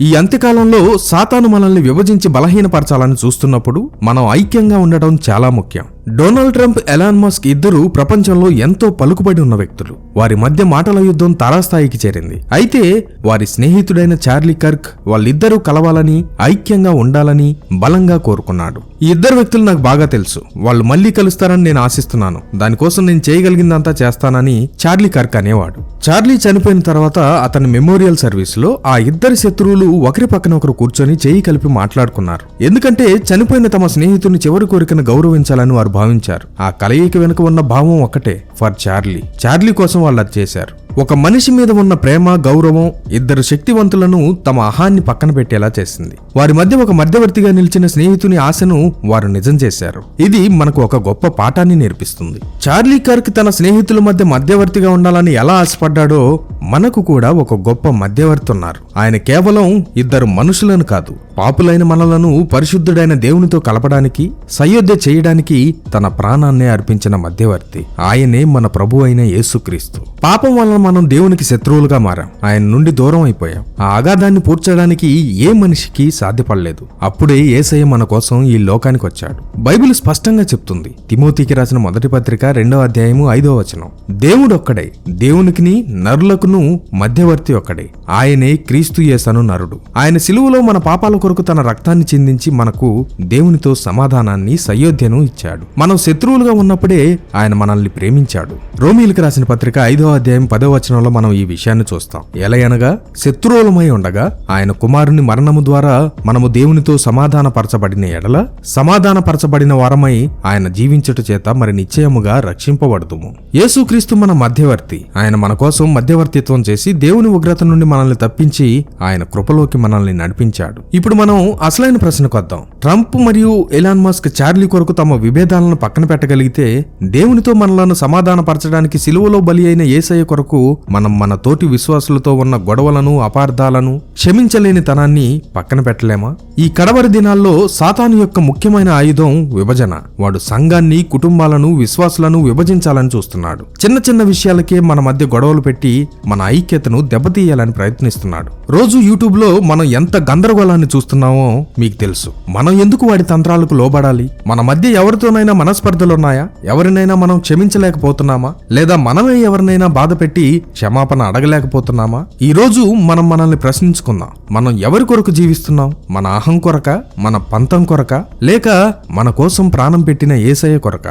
ఈ అంత్యకాలంలో సాతాను మనల్ని విభజించి బలహీనపరచాలని చూస్తున్నప్పుడు మనం ఐక్యంగా ఉండటం చాలా ముఖ్యం. డొనాల్డ్ ట్రంప్ ఎలాన్ మస్క్ ఇద్దరు ప్రపంచంలో ఎంతో పలుకుబడి ఉన్న వ్యక్తులు. వారి మధ్య మాటల యుద్ధం తారాస్థాయికి చేరింది. అయితే వారి స్నేహితుడైన చార్లీ కర్క్ వాళ్ళిద్దరూ కలవాలని ఐక్యంగా ఉండాలని బలంగా కోరుకున్నాడు. ఈ ఇద్దరు వ్యక్తులు నాకు బాగా తెలుసు. వాళ్ళు మళ్ళీ కలుస్తారని నేను ఆశిస్తున్నాను. దానికోసం నేను చేయగలిగిందంతా చేస్తానని చార్లీ కర్క్ అనేవాడు. చార్లీ చనిపోయిన తర్వాత అతని మెమోరియల్ సర్వీస్లో ఆ ఇద్దరి శత్రువులు ఒకరి పక్కన ఒకరు కూర్చొని చేయి కలిపి మాట్లాడుకున్నారు. ఎందుకంటే చనిపోయిన తమ స్నేహితుని చివరి కోరికను గౌరవించాలని వారు భావించారు. ఆ కలయిక వెనుక ఉన్న భావం ఒక్కటే ఫర్ చార్లీ. చార్లీ కోసం వాళ్ళు అది చేశారు. ఒక మనిషి మీద ఉన్న ప్రేమ గౌరవం ఇద్దరు శక్తివంతులను తమ అహాన్ని పక్కన పెట్టేలా చేసింది. వారి మధ్య ఒక మధ్యవర్తిగా నిలిచిన స్నేహితుని ఆశను వారు నిజం చేశారు. ఇది మనకు ఒక గొప్ప పాఠాన్ని నేర్పిస్తుంది. చార్లీ కర్క్ తన స్నేహితుల మధ్య మధ్యవర్తిగా ఉండాలని ఎలా ఆశపడ్డాడో మనకు కూడా ఒక గొప్ప మధ్యవర్తి ఉన్నారు. ఆయన కేవలం ఇద్దరు మనుషులను కాదు పాపులైన మనలను పరిశుద్ధుడైన దేవునితో కలపడానికి సయోధ్య చేయడానికి తన ప్రాణాన్నే అర్పించిన మధ్యవర్తి. ఆయనే మన ప్రభు అయిన యేసుక్రీస్తు. పాపం వలన మనం దేవునికి శత్రువులుగా మారాం. ఆయన నుండి దూరం అయిపోయాం. ఆ అగాధాన్ని పూడ్చడానికి ఏ మనిషికి సాధ్యపడలేదు. అప్పుడే ఏసయ్య మన కోసం ఈ లోకానికి వచ్చాడు. బైబిల్ స్పష్టంగా చెప్తుంది. తిమోతికి రాసిన మొదటి పత్రిక రెండవ అధ్యాయము ఐదవ వచనం. దేవుడొక్కడే. దేవునికిని నరులకును మధ్యవర్తి ఒక్కడే. ఆయనే క్రీస్తు యేసను నరుడు. ఆయన సిలువలో మన పాపాల కొరకు తన రక్తాన్ని చిందించి మనకు దేవునితో సమాధానాన్ని సయోధ్యను ఇచ్చాడు. మనం శత్రువులుగా ఉన్నప్పుడే ఆయన మనల్ని ప్రేమించాడు. రోమిలకు రాసిన పత్రిక ఐదవ అధ్యాయం పదవ వచనంలో మనం ఈ విషయాన్ని చూస్తాం. ఎలయనగా శత్రువులమై ఉండగా ఆయన కుమారుని మరణము ద్వారా మనము దేవునితో సమాధానపరచబడిన ఎడల సమాధానపరచబడిన వారమై ఆయన జీవించుట చేత మరి నిశ్చయముగా రక్షింపబడుతుము యేసుక్రీస్తు మన మధ్యవర్తి. ఆయన మన కోసం మధ్యవర్తిత్వం చేసి దేవుని ఉగ్రత నుండి మనల్ని తప్పించి ఆయన కృపలోకి మనల్ని నడిపించాడు. ఇప్పుడు మనం అసలైన ప్రశ్నకు వద్దాం. ట్రంప్ మరియు ఎలాన్ మస్క్ చార్లీ కొరకు తమ విభేదాలను పక్కన పెట్టగలిగితే దేవునితో మనలను సమాధానపరచడానికి సిలువలో బలి అయిన ఏసయ్య కొరకు మనం మన తోటి విశ్వాసులతో ఉన్న గొడవలను అపార్థాలను క్షమించలేని తనాన్ని పక్కన పెట్టలేమా? ఈ కడవరి దినాల్లో సాతాను యొక్క ముఖ్యమైన ఆయుధం విభజన. వాడు సంఘాన్ని కుటుంబాలను విశ్వాసులను విభజించాలని చూస్తున్నాడు. చిన్న చిన్న విషయాలకే మన మధ్య గొడవలు పెట్టి మన ఐక్యతను దెబ్బతీయాలని ప్రయత్నిస్తున్నాడు. రోజు యూట్యూబ్లో మనం ఎంత గందరగోళాన్ని చూస్తున్నామో మీకు తెలుసు. మనం ఎందుకు వాడి తంత్రాలకు లోబడాలి? మన మధ్య ఎవరితోనైనా మనస్పర్ధలున్నాయా? ఎవరినైనా మనం క్షమించలేకపోతున్నామా? లేదా మనమే ఎవరినైనా బాధ పెట్టి క్షమాపణ అడగలేకపోతున్నామా? ఈ రోజు మనం మనల్ని ప్రశ్నించుకుందాం. మనం ఎవరి కొరకు జీవిస్తున్నాం? మన అహం కొరక? మన పంతం కొరక? లేక మన కోసం ప్రాణం పెట్టిన ఏసయ్య కొరక?